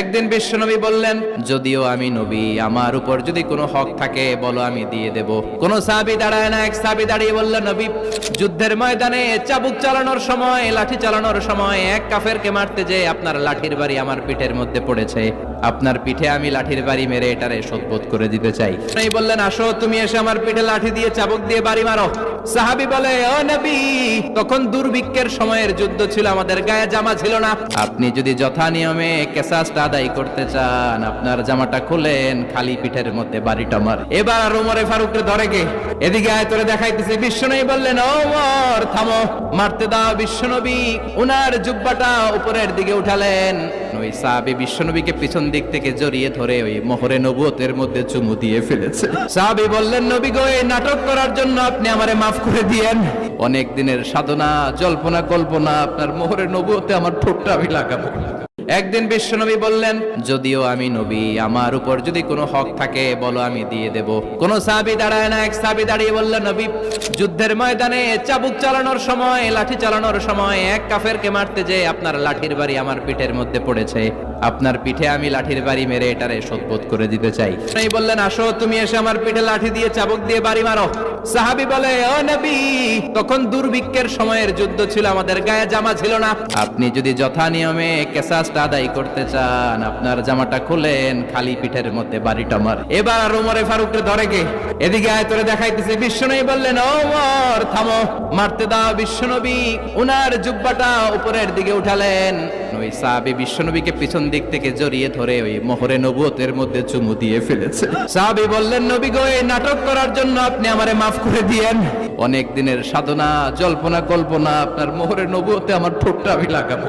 একদিন বিশ্বনবী বললেন, যদিও আমি নবী, আমার উপর যদি কোনো হক থাকে, বলো আমি দিয়ে দেব। কোন সাহাবী দাঁড়ায় না, এক সাহাবী দাঁড়িয়ে বলল, নবী, যুদ্ধের ময়দানে চাবুক চালানোর সময়, লাঠি চালানোর সময়, এক কাফেরকে মারতে যে আপনার লাঠির বাড়ি আমার পিঠের মধ্যে পড়েছে। আপনার পিঠে আমি লাঠির বাড়ি মেরে এটারে শোধবোধ করে দিতে চাই। বললেন, আসো, তুমি এসে আমার পিঠে লাঠি দিয়ে, চাবুক দিয়ে বাড়ি মারো। সাহাবী বলে ও নবী, তখন দুর্ভিক্ষের সময়ের যুদ্ধ ছিল, আমাদের গায়ে জামা ছিল না। আপনি যদি যথা নিয়মে কেসাসটা আদায় করতে চান, আপনার জামাটা খুলেন, খালি পিঠের মধ্যে বাড়িটা মার এবার উমরে ফারুককে ধরে কে? এদিকে আয় তোরে দেখাইতেছি বিশ্বনবী বললেন ওমর থামো। মারতে দাও বিশ্বনবী উনার জুব্বাটা উপরের দিকে উঠালেন। ওই সাহাবী বিশ্বনবীকে পিছন দিক থেকে জড়িয়ে ধরে ওই মোহরে নবুয়তের মধ্যে চুমু দিয়ে ফেলেছে। সাহাবী বললেন, নবী গো নাটক করার জন্য আপনি আমারে মাফ করে দিয়েন। অনেক দিনের সাধনা, জল্পনা, কল্পনা আপনার মোহরে নবুয়তে আমার ঠোঁটটা আমি লাগাবো। একদিন বিশ্বনবী বললেন, যদিও আমি নবী, আমার উপর যদি কোনো হক থাকে, বলো আমি দিয়ে দেব। কোন সাহাবী দাঁড়ায় না, এক সাহাবী দাঁড়িয়ে বলল, নবী, যুদ্ধের ময়দানে চাবুক চালানোর সময়, লাঠি চালানোর সময়, এক কাফেরকে মারতে যে আপনার লাঠির বাড়ি আমার পিঠের মধ্যে পড়েছে। আপনার পিঠে আমি লাঠির বাড়ি মেরে এটারে শোধবোধ করে দিতে চাই। বললেন, আসো, তুমি এসে আমার পিঠে লাঠি দিয়ে, চাবুক দিয়ে বাড়ি মারো। সাহাবী বলে ও নবী, তখন দুর্ভিক্ষের সময়ের যুদ্ধ ছিল, আমাদের গায়ে জামা ছিল না। আপনি যদি যথা নিয়মে কেসাসটা আদায় করতে চান, আপনার জামাটা খুলেন, খালি পিঠের মধ্যে বাড়িটা মার এবার আর উমরে ফারুককে ধরে কে? এদিকে আয়, তোরে দেখাইতেছি। বিশ্বনবী বললেন, ওমর, থামো। মারতে দাও বিশ্বনবী উনার জুব্বাটা উপরের দিকে উঠালেন। ওই সাহাবি বিশ্বনবীকে পিছন দিক থেকে জড়িয়ে ধরে ওই মোহরে নবুয়তের মধ্যে চুমু দিয়ে ফেলেছে। সাহাবি বললেন, নবী গো, এই নাটক করার জন্য আপনি আমারে মাফ করে দিয়েন। অনেক দিনের সাধনা, জল্পনা, কল্পনা আপনার মোহরে নবুতে আমার ঠোঁটটা আমি লাগাবো।